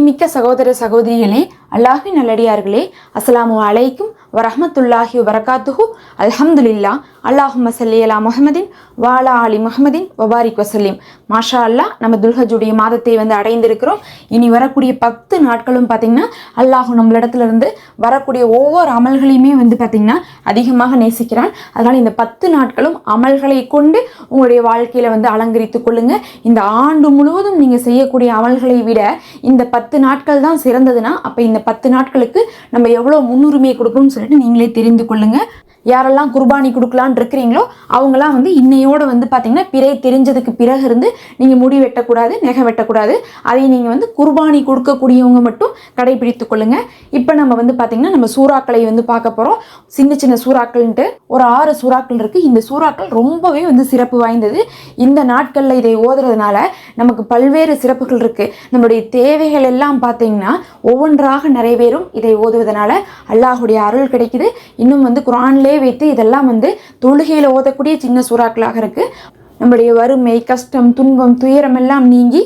மிக்க சகோதர சகோதரிகளே அல்லாஹி நல்லடியார்களே அஸ்ஸலாமு அலைக்கும் வரஹமத்துல்லாஹி வரகாத்துஹு அல்ஹம்துலில்லா. அல்லாஹும் சல்லி அலா வாலா அலி முஹமதின் வபாரிக் வசலீம் மாஷா அல்லாஹ் நம்ம துல்ஹஜுடைய மாதத்தை வந்து அடைந்திருக்கிறோம். இனி வரக்கூடிய பத்து நாட்களும் பார்த்திங்கன்னா அல்லாஹு நம்மளிடத்துல இருந்து வரக்கூடிய ஒவ்வொரு அமல்களையுமே வந்து பார்த்திங்கன்னா அதிகமாக நேசிக்கிறான். அதனால் இந்த பத்து நாட்களும் அமல்களை கொண்டு உங்களுடைய வாழ்க்கையில் வந்து அலங்கரித்து கொள்ளுங்க. இந்த ஆண்டு முழுவதும் நீங்கள் செய்யக்கூடிய அமல்களை விட இந்த பத்து நாட்கள் தான் சிறந்ததுன்னா அப்போ இந்த பத்து நாட்களுக்கு நம்ம எவ்வளோ முன்னுரிமை கொடுக்கணும்னு சொல்லிட்டு நீங்களே தெரிந்து கொள்ளுங்க. யாரெல்லாம் குர்பானி கொடுக்கலான்னு இருக்கிறீங்களோ அவங்களாம் வந்து இன்னையோட வந்து பார்த்தீங்கன்னா பிறை தெரிஞ்சதுக்கு பிறகு இருந்து நீங்கள் முடி வெட்டக்கூடாது நெகை வெட்டக்கூடாது. அதை நீங்கள் வந்து குர்பானி கொடுக்கக்கூடியவங்க மட்டும் கடைபிடித்து கொள்ளுங்க. இப்போ நம்ம வந்து பார்த்தீங்கன்னா நம்ம சூறாக்களை வந்து பார்க்க போகிறோம் சின்ன சின்ன சூறாக்கள்ன்ட்டு ஒரு ஆறு சூறாக்கள் இருக்குது இந்த சூறாக்கள் ரொம்பவே வந்து சிறப்பு வாய்ந்தது. இந்த நாட்களில் இதை ஓதுறதுனால நமக்கு பல்வேறு சிறப்புகள் இருக்குது நம்மளுடைய தேவைகள் எல்லாம் பார்த்தீங்கன்னா ஒவ்வொன்றாக நிறைவேறும் இதை ஓதுவதனால அல்லாஹுடைய அருள் கிடைக்குது. இன்னும் வந்து குரான்லே வைத்து இதெல்லாம் வந்து தொழுகையில் ஓதக்கூடிய சின்ன சூறாக்களாக இருக்குது நம்முடைய வறுமை கஷ்டம் துன்பம் துயரம் எல்லாம் நீங்கி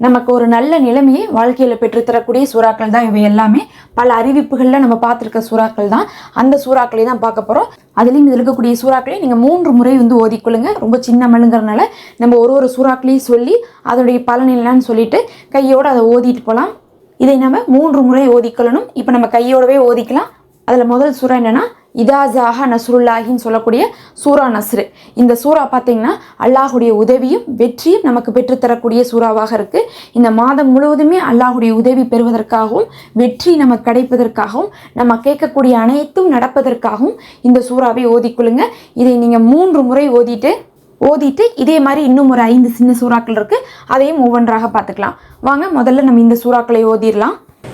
நமக்கு ஒரு நல்ல நிலைமையை வாழ்க்கையில் பெற்றுத்தரக்கூடிய சூறாக்கள் தான் இவை எல்லாமே. பல அறிவிப்புகளில் நம்ம பார்த்துருக்க சூறாக்கள் தான். அந்த சூறாக்களை தான் பார்க்க போகிறோம் அதுலேயும் இதில் இருக்கக்கூடிய சூறாக்களை நீங்கள் மூன்று முறை வந்து ஓதிக்கொள்ளுங்க. ரொம்ப சின்ன மழுங்கிறதுனால நம்ம ஒரு ஒரு சூறாக்களையும் சொல்லி அதோடைய பலன் என்னன்னு சொல்லிட்டு கையோடு அதை ஓதிட்டு போகலாம் இதை நம்ம மூன்று முறை ஓதிக்கொள்ளணும். இப்போ நம்ம கையோடவே ஓதிக்கலாம். அதில் முதல் சூறா என்னென்னா இதாஜாஹா நஸ்ருல்லாஹின்னு சொல்லக்கூடிய சூரா நஸ்ரு. இந்த சூறா பார்த்தீங்கன்னா அல்லாஹுடைய உதவியும் வெற்றியும் நமக்கு பெற்றுத்தரக்கூடிய சூறாவாக இருக்குது இந்த மாதம் முழுவதுமே அல்லாஹுடைய உதவி பெறுவதற்காகவும் வெற்றி நமக்கு கிடைப்பதற்காகவும் நம்ம கேட்கக்கூடிய அனைத்தும் நடப்பதற்காகவும் இந்த சூறாவை ஓதிக்கொள்ளுங்க இதை நீங்கள் மூன்று முறை ஓதிட்டு ஓதிட்டு இதே மாதிரி இன்னும் ஒரு ஐந்து சின்ன சூறாக்கள் இருக்குது அதையும் ஒவ்வொன்றாக பார்த்துக்கலாம். வாங்க முதல்ல நம்ம இந்த சூறாக்களை ஓதிடலாம்.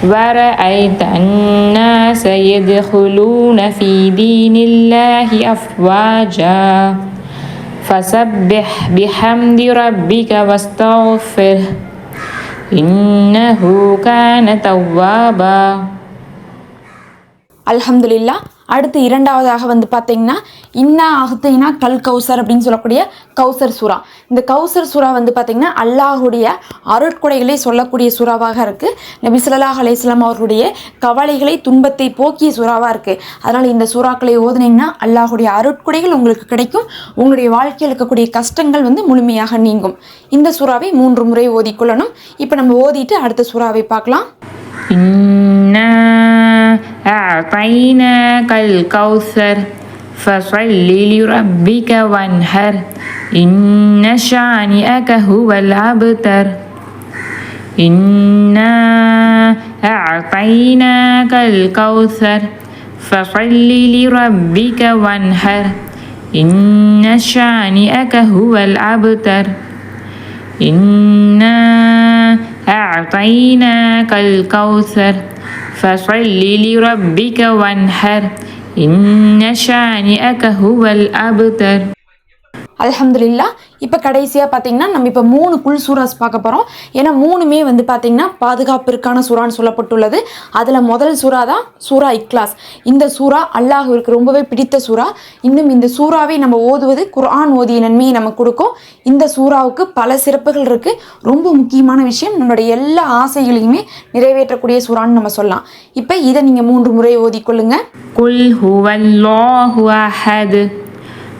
ورأيت الناس يدخلون في دين الله أفواجا. فسبح بحمد ربك واستغفره إنه كان توابا. الحمد لله. அடுத்து இரண்டாவதாக வந்து பார்த்தீங்கன்னா இன்ன அகுத்தைனா கல் கௌசர் அப்படின்னு சொல்லக்கூடிய கௌசர் சுறா. இந்த கௌசர் சுறா வந்து பார்த்திங்கன்னா அல்லாஹுடைய அருட்கொடைகளை சொல்லக்கூடிய சுறாவாக இருக்குது நபி சொல்லாஹ் அலையம் அவர்களுடைய கவலைகளை துன்பத்தை போக்கிய சுறாவாக இருக்குது அதனால் இந்த சுறாக்களை ஓதுனீங்கன்னா அல்லாஹுடைய அருட்கொடைகள் உங்களுக்கு கிடைக்கும். உங்களுடைய வாழ்க்கையில் இருக்கக்கூடிய கஷ்டங்கள் வந்து முழுமையாக நீங்கும். இந்த சுறாவை மூன்று முறை ஓதிக்கொள்ளணும். இப்போ நம்ம ஓதிட்டு அடுத்த சுறாவை பார்க்கலாம். أعطيناك الكوثر فصل لربك وانحر. إن شانئك هو الأبتر. إنا أعطيناك الكوثر فصل لربك وانحر. إن شانئك هو الأبتر. إنا أعطيناك الكوثر فصل لربك وانحر إن شانئك هو الأبتر. الحمد لله. இப்போ கடைசியாக பார்த்தீங்கன்னா நம்ம இப்போ மூணு குல் சூராஸ் பார்க்க போகிறோம் ஏன்னா மூணுமே வந்து பார்த்திங்கன்னா பாதுகாப்பிற்கான சூறான்னு சொல்லப்பட்டுள்ளது. அதில் முதல் சூறா தான் சூறா இக்லாஸ். இந்த சூறா அல்லாஹுவிற்கு ரொம்பவே பிடித்த சூறா. இன்னும் இந்த சூறாவை நம்ம ஓதுவது குர்ஆன் ஓதிய நன்மையை நம்ம கொடுக்கும். இந்த சூறாவுக்கு பல சிறப்புகள் இருக்குது ரொம்ப முக்கியமான விஷயம் நம்மளுடைய எல்லா ஆசைகளையுமே நிறைவேற்றக்கூடிய சூறான்னு நம்ம சொல்லலாம். இப்போ இதை நீங்கள் மூன்று முறை ஓதிக்கொள்ளுங்க குல் ஹுவல்லாஹு அஹது.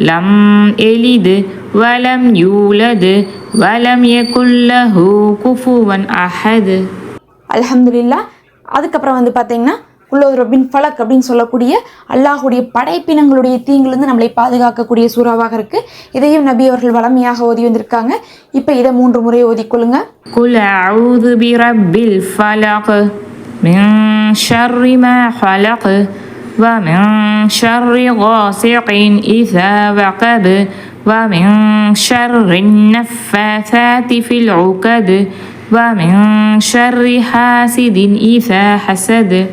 லம் எளிது வலம் யூலது வலம் யகுல்லஹு குஃபுவன் அஹது. அல்ஹம்துலில்லா அதுக்கப்புறம் வந்து பார்த்தீங்கன்னா உள்ள ரபின் ஃபலக் அப்படின்னு சொல்லக்கூடிய அல்லாஹுடைய படைப்பினங்களுடைய தீங்கிலிருந்து நம்மளை பாதுகாக்கக்கூடிய சூறாவாக இருக்குது இதையும் நபி அவர்கள் வளமையாக ஓதி வந்திருக்காங்க. இப்போ இதை மூன்று முறை ஓதிக்கொள்ளுங்க குல அவுது பி ரப்பில் ஃபலக் மின் ஷர்ரி மா ஃபலக். ومن شر غاسق إذا وقب ومن شر النفاثات في العقد ومن شر حاسد إذا حسد.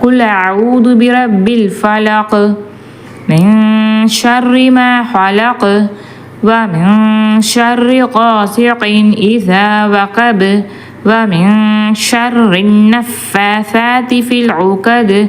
قل أعوذ برب الفلق من شر ما خلق ومن شر غاسق إذا وقب ومن شر النفاثات في العقد.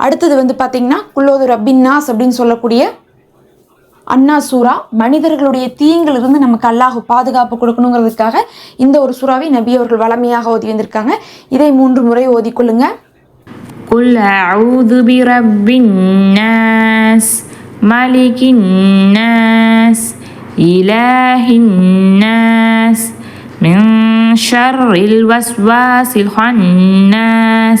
அடுத்தது வந்து பார்த்தீங்கன்னா குல்லோது ரப்பின் நாஸ் அப்படின்னு சொல்லக்கூடிய அண்ணா சூரா மனிதர்களுடைய தீங்கிலிருந்து நமக்கு அல்லாஹ் பாதுகாப்பு கொடுக்கணுங்கிறதுக்காக இந்த ஒரு சூறாவை நபி அவர்கள் வளமையாக ஓதி வந்திருக்காங்க இதை மூன்று முறை ஓதிக்கொள்ளுங்க قل أعوذ برب الناس ملك الناس إله الناس من شر الوسواس الخناس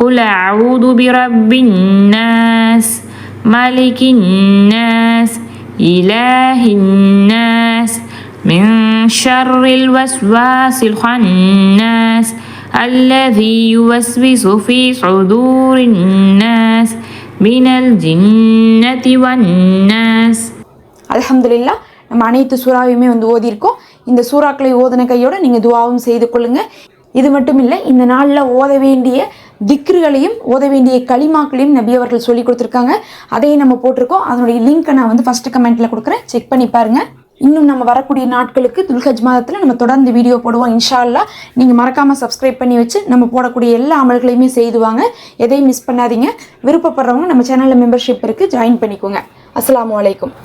قل أعوذ برب الناس ملك الناس إله الناس من شر الوسواس الخناس الذي يوسوس في صدور الناس من الجنة والناس அல்ஹம்துலில்லா நம்ம அனைத்து சூறாவையுமே வந்து ஓதியிருக்கோம் இந்த சூறாக்களை ஓதின கையோட நீங்கள் துவாவும் செய்து கொள்ளுங்க இது மட்டும் இல்லை இந்த நாளில் ஓத வேண்டிய திக்ருகளையும் ஓத வேண்டிய களிமாக்களையும் நபி அவர்கள் சொல்லி கொடுத்துருக்காங்க. அதையும் நம்ம போட்டிருக்கோம். அதனுடைய லிங்க்கை நான் வந்து ஃபஸ்ட்டு கமெண்ட்டில் கொடுக்குறேன். செக் பண்ணி பாருங்கள் இன்னும் நம்ம வரக்கூடிய நாட்களுக்கு துல்ஹஜ் மாதத்தில் நம்ம தொடர்ந்து வீடியோ போடுவோம் இன்ஷா நீங்கள் மறக்காமல் சப்ஸ்கிரைப் பண்ணி வச்சு நம்ம போடக்கூடிய எல்லா அமல்களையுமே செய்துவாங்க எதையும் மிஸ் பண்ணாதீங்க. விருப்பப்படுறவங்க நம்ம சேனலில் மெம்பர்ஷிப் இருக்குது ஜாயின் பண்ணிக்கோங்க. அஸ்லாம் அலைக்கும்.